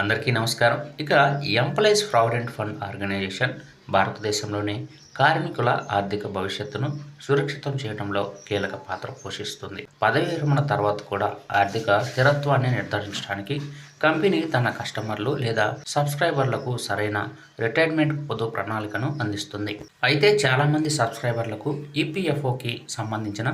అందరికీ నమస్కారం. ఇక ఎంప్లాయీస్ ప్రావిడెంట్ ఫండ్ ఆర్గనైజేషన్ భారతదేశంలోని కార్మికుల ఆర్థిక భవిష్యత్తును సురక్షితం చేయడంలో కీలక పాత్ర పోషిస్తుంది. పదవి విరమణ తర్వాత కూడా ఆర్థిక స్థిరత్వాన్ని నిర్ధారించడానికి కంపెనీ తన కస్టమర్లు లేదా సబ్స్క్రైబర్లకు సరైన రిటైర్మెంట్ పొదుపు ప్రణాళికను అందిస్తుంది. అయితే చాలామంది సబ్స్క్రైబర్లకు ఈపీఎఫ్ఓకి సంబంధించిన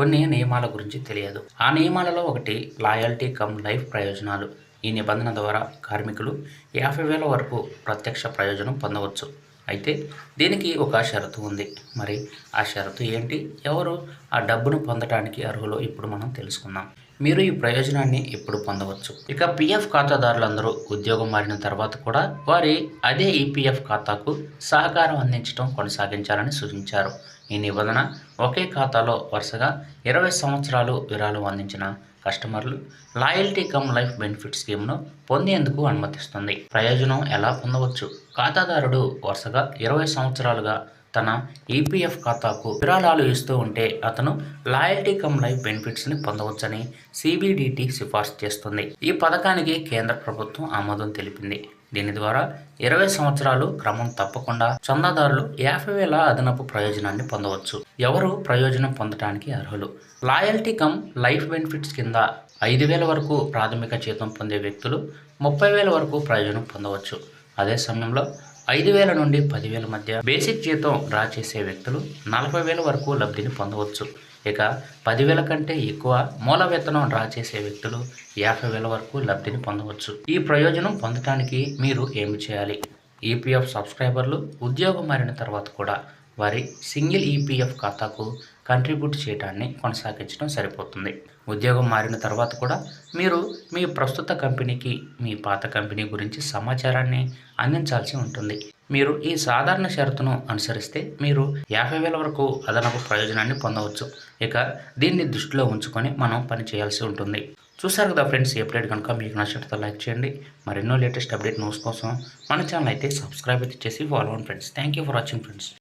కొన్ని నియమాల గురించి తెలియదు. ఆ నియమాలలో ఒకటి లాయల్టీ కమ్ లైఫ్ ప్రయోజనాలు. ఈ నిబంధన ద్వారా కార్మికులు యాభై వేల వరకు ప్రత్యక్ష ప్రయోజనం పొందవచ్చు. అయితే దీనికి ఒక షరతు ఉంది. మరి ఆ షరతు ఏంటి? ఎవరు ఆ డబ్బును పొందడానికి అర్హులో? ఇప్పుడు మనం తెలుసుకుందాం. మీరు ఈ ప్రయోజనాన్ని ఇప్పుడు పొందవచ్చు? ఇక పిఎఫ్ ఖాతాదారులందరూ ఉద్యోగం మారిన తర్వాత కూడా వారి అదే ఈపీఎఫ్ ఖాతాకు సహకారం అందించడం కొనసాగించాలని సూచించారు. ఈ నిబంధన ఒకే ఖాతాలో వరుసగా ఇరవై సంవత్సరాలు విరాళం అందించిన కస్టమర్లు లాయల్టీ కమ్ లైఫ్ బెనిఫిట్ స్కీమ్ను పొందేందుకు అనుమతిస్తుంది. ప్రయోజనం ఎలా పొందవచ్చు? ఖాతాదారుడు వరుసగా ఇరవై సంవత్సరాలుగా తన ఈపీఎఫ్ ఖాతాకు విరాళాలు ఇస్తూ ఉంటే అతను లాయల్టీ కమ్ లైఫ్ బెనిఫిట్స్ని పొందవచ్చని సిబిడిటి సిఫార్సు చేస్తుంది. ఈ పథకానికి కేంద్ర ప్రభుత్వం ఆమోదం తెలిపింది. దీని ద్వారా ఇరవై సంవత్సరాలు క్రమం తప్పకుండా చందాదారులు యాభై వేల అదనపు ప్రయోజనాన్ని పొందవచ్చు. ఎవరు ప్రయోజనం పొందడానికి అర్హులు? లాయల్టీ కమ్ లైఫ్ బెనిఫిట్స్ కింద ఐదు వేల వరకు ప్రాథమిక జీతం పొందే వ్యక్తులు ముప్పై వేల వరకు ప్రయోజనం పొందవచ్చు. అదే సమయంలో ఐదు వేల నుండి పదివేల మధ్య బేసిక్ జీతం డ్రా చేసే వ్యక్తులు నలభై వేల వరకు లబ్ధిని పొందవచ్చు. ఇక పదివేల కంటే ఎక్కువ మూల వేతనం డ్రా చేసే వ్యక్తులు యాభై వేల వరకు లబ్ధిని పొందవచ్చు. ఈ ప్రయోజనం పొందటానికి మీరు ఏమి చేయాలి? ఈపీఎఫ్ సబ్స్క్రైబర్లు ఉద్యోగం మారిన తర్వాత కూడా వారి సింగిల్ ఈపీఎఫ్ ఖాతాకు కంట్రిబ్యూట్ చేయడాన్ని కొనసాగించడం సరిపోతుంది. ఉద్యోగం మారిన తర్వాత కూడా మీరు మీ ప్రస్తుత కంపెనీకి మీ పాత కంపెనీ గురించి సమాచారాన్ని అందించాల్సి ఉంటుంది. మీరు ఈ సాధారణ షరతును అనుసరిస్తే మీరు యాభై వేల వరకు అదనపు ప్రయోజనాన్ని పొందవచ్చు. ఇక దీన్ని దృష్టిలో ఉంచుకొని మనం పని చేయాల్సి ఉంటుంది. చూసారు కదా ఫ్రెండ్స్ అప్డేట్ కనుక మీకు నచ్చినట్లయితే లైక్ చేయండి. మరెన్నో లేటెస్ట్ అప్డేట్ న్యూస్ కోసం మన ఛానల్ అయితే సబ్స్క్రైబ్ అయితే చేసి ఫాలో అవ్వండి friends. Thank you for watching friends